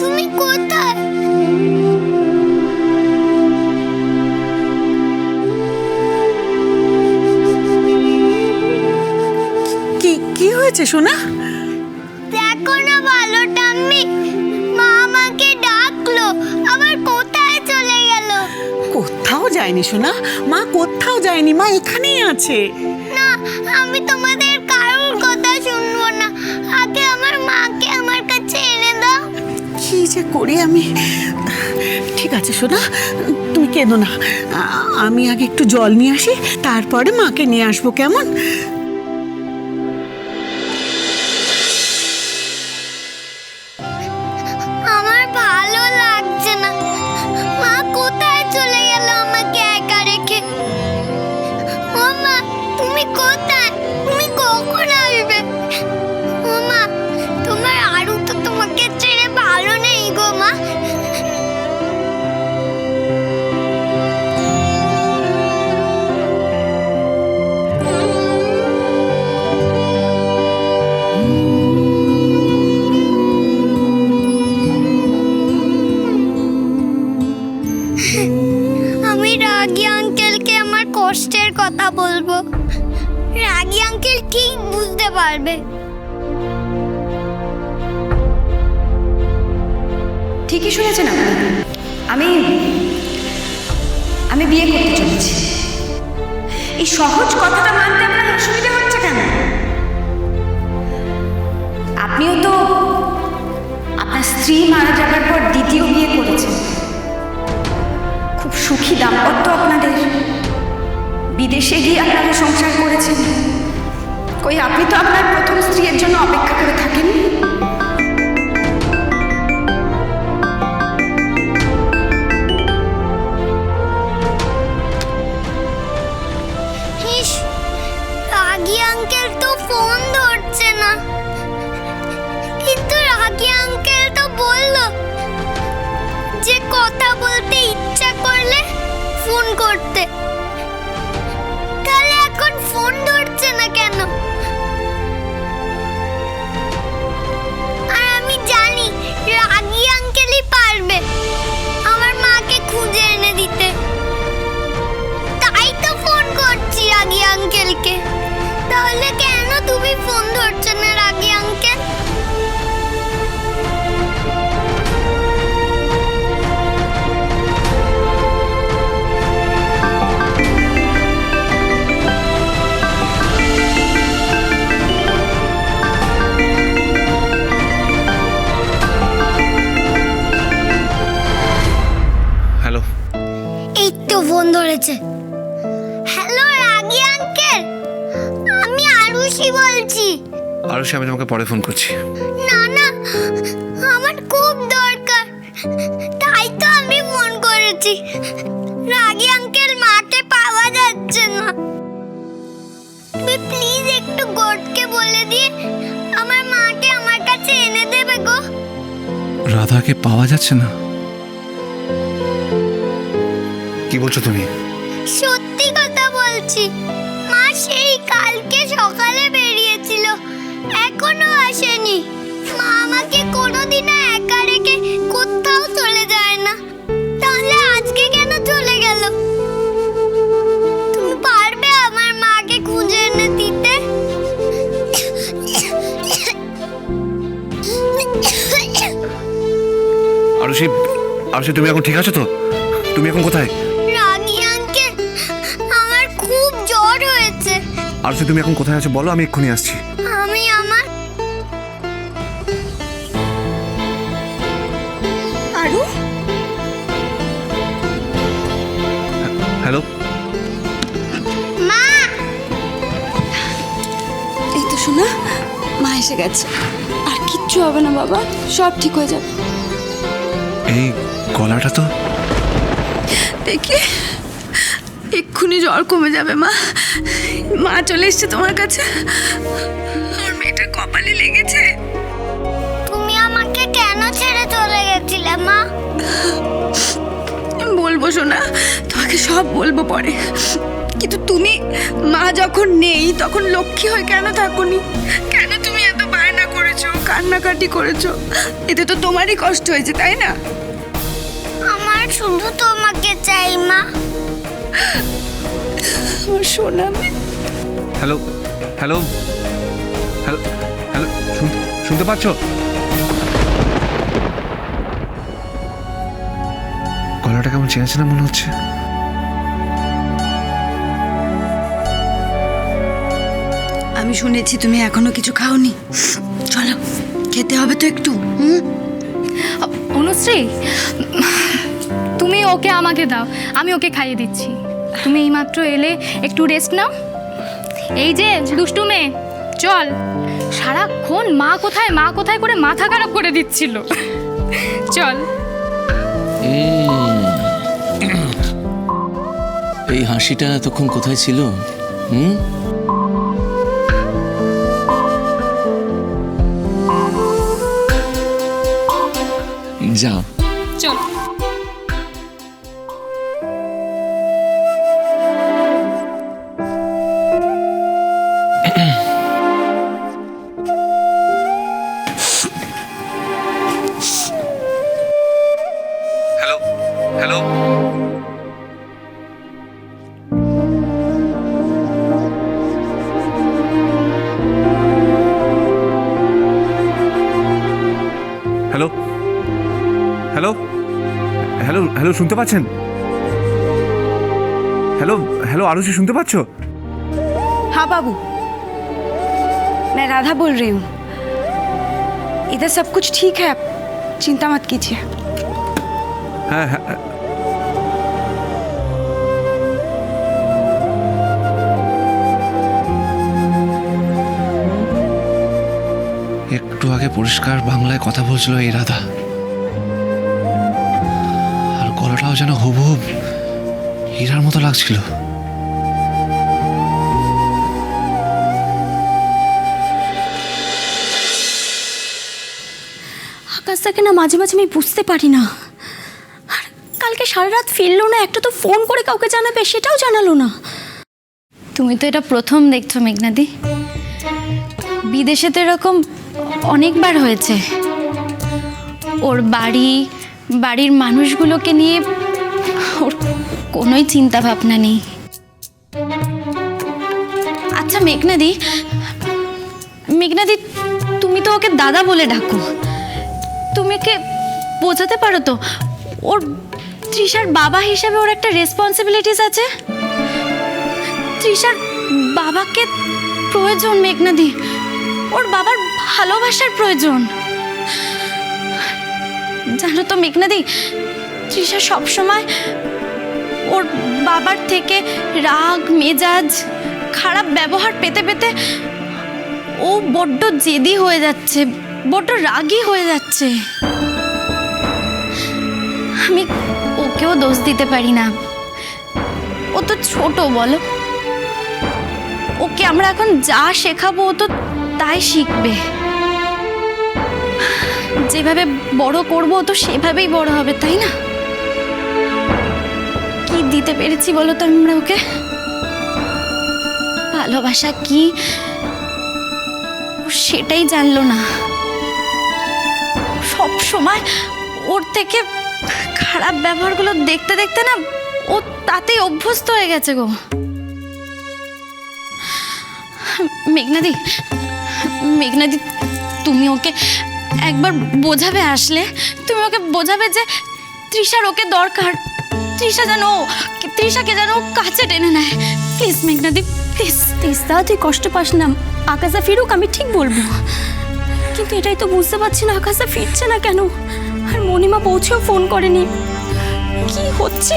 তুমি হয়েছে সোনা? দেখো না ভালো টাম্মি মা আমাকে ডাকলো আবার কোথায় চলে গেল? কোথাও যায়নি সোনা মা কোথাও যায়নি মা এখানেই আছে। না আমি তোমার যে করি আমি। ঠিক আছে, সোনা, তুমি কেঁদো না। আমি আগে একটু জল নিয়ে আসি, তারপরে মাকে নিয়ে আসব, কেমন? রাগি আঙ্কেলকে আমার কষ্টের কথা বলব। রাগি আঙ্কেল ঠিক বুঝতে পারবে। ঠিকই শুনেছেন আপনি। আমি আমি বিয়ে করতে চলেছি। এই সহজ কথাটা মানতে আপনার অসুবিধা হচ্ছে কেন? আপনিও তো আপনার স্ত্রী মারা যাবার পর দ্বিতীয় বিয়ে করেছেন। সুখী দাম্পত্য আপনাদের? বিদেশে গিয়ে আপনারা সংসার করেছেন? কই আপনি তো আপনার প্রথম স্ত্রীর জন্য অপেক্ষা করে থাকেন? আরুষি বলছি। আরও সে আমি তোমাকে পরে ফোন করছি। না না আমার খুব দরকার। তাই তো আমি ফোন করেছি। রাগি আঙ্কেল মাকে পাওয়া যাচ্ছে না। তুমি প্লিজ একটু গোটকে বলে দিয়ে আমার মাকে আমার কাছে এনে দেবে গো। রাধাকে পাওয়া যাচ্ছে না। কি বলছো তুমি? সত্যি কথা বলছি। মা সেই সকালে বেরিয়েছিল। এখনও আসেনি। মা আমাকে কোনোদিনও একা রেখে কোথাও চলে যায় না। তাহলে আজকে কেন চলে গেল? তুমি পারবে আমার মাকে খুঁজে এনে দিতে? আরও সে তুমি এখন ঠিক আছো তো? তুমি এখন কোথায়? আর সে তুমি এখন কোথায় আছো বলো আমি এক্ষুনি আসছি। আমি আমার আরু? হ্যালো? মা! এই তো শোনা মা এসে গেছে। আর কিচ্ছু হবে না বাবা সব ঠিক হয়ে যাবে। এই গলাটা তো দেখি এক্ষুনি জ্বর কমে যাবে মা। মা চলে এসছে তোমার কাছে। আর মেয়েটার কপালে লেগেছে। তুমি আমাকে কেন ছেড়ে চলে গেছিলে মা? বলব শোনা তোমাকে সব বলব পরে। কিন্তু তুমি মা যখন নেই তখন লক্ষ্মী হয়ে কেন থাকুনি? কেন তুমি এত বায়না করেছ কান্নাকাটি করেছ? এতে তো তোমারই কষ্ট হয়েছে তাই না? আমার শুধু তোমাকে চাই মা। সোনা মেয়ে। হ্যালো হ্যালো হ্যালো শুনতে পাচ্ছ? গলাটা কেমন চেনা চেনা মনে হচ্ছে? আমি শুনেছি তুমি এখনও কিছু খাওনি। চলো খেতে হবে তো একটু হুম? অনুশ্রী তুমি ওকে আমাকে দাও আমি ওকে খাইয়ে দিচ্ছি। তুমি এইমাত্র এলে একটু রেস্ট নাও। এই যে দুষ্টু মেয়ে চল। সারাক্ষণ মা কোথায় মা কোথায় করে মাথা খারাপ করে দিচ্ছিল। চল। এই হাসিটা এতক্ষণ কোথায় ছিল? হুম? যাও চল। হ্যালো হ্যালো শুনতে পাচ্ছেন হ্যালো হ্যালো আরুষি শুনতে পাচ্ছ हाँ बाबू मैं राधा बोल रही हूँ इधर सब कुछ ठीक है आप चिंता मत कीजिए হ্যাঁ হ্যাঁ একটু আগে পরিষ্কার বাংলায় কথা বলছিল এই রাধা গলাটাও যেন হুবহুব হীরার মতো লাগছিল। আকাশটাকে না মাঝে মাঝে আমি বুঝতে পারি না। আর কালকে সারা রাত ফিরলো না একটা তো ফোন করে কাউকে জানাবে সেটাও জানালো না। তুমি তো এটা প্রথম দেখছ মেঘনাদি। বিদেশে তো এরকম অনেকবার হয়েছে। ওর বাড়ি বাড়ির মানুষগুলোকে নিয়ে ওর কোনোই চিন্তা ভাবনা নেই। আচ্ছা মেঘনাদি। মেঘনাদি, তুমি তো ওকে দাদা বলে ডাকো। তুমি ওকে বোঝাতে পারো তো, ওর তৃষার বাবা হিসেবে ওর একটা রেসপন্সিবিলিটিস আছে? তৃষার বাবাকে প্রয়োজন, মেঘনাদি। ওর বাবার ভালোবাসার প্রয়োজন। জানো তো, মেঘনাদি তৃষা সবসময় ওর বাবার থেকে রাগ, মেজাজ খারাপ ব্যবহার পেতে পেতে ও বড্ড জেদি হয়ে যাচ্ছে, বড্ড রাগী হয়ে যাচ্ছে। আমি ওকেও দোষ দিতে পারি না। ও তো ছোট, বলো। ওকে আমরা এখন যা শেখাবো ও তো তাই শিখবে। যেভাবে বড় করব তো সেভাবেই বড় হবে, তাই না? পেরেছি বলো তো আমরা ওকে? ভালোবাসা কি? সেটাই জানলো না। সব সময় ওর থেকে খারাপ ব্যবহারগুলো দেখতে দেখতে না ও তাতেই অভ্যস্ত হয়ে গেছে গো। মেঘনাদি মেঘনাদি, তুমি ওকে একবার বোঝাবে আসলে? তুমি ওকে বোঝাবে যে তৃষার ওকে দরকার। তৃষা যেন তৃষাকে যেন কাছে টেনে নেয়। প্লিজ মেঘনাদি, প্লিজ তিস্তা তুই কষ্ট পাস না। আকাশা ফিরুক, আমি ঠিক বলব। কিন্তু এটাই তো বুঝতে পারছি না, আকাশা ফিরছে না কেন? আর মণিমা পৌঁছেও ফোন করেনি। কি হচ্ছে?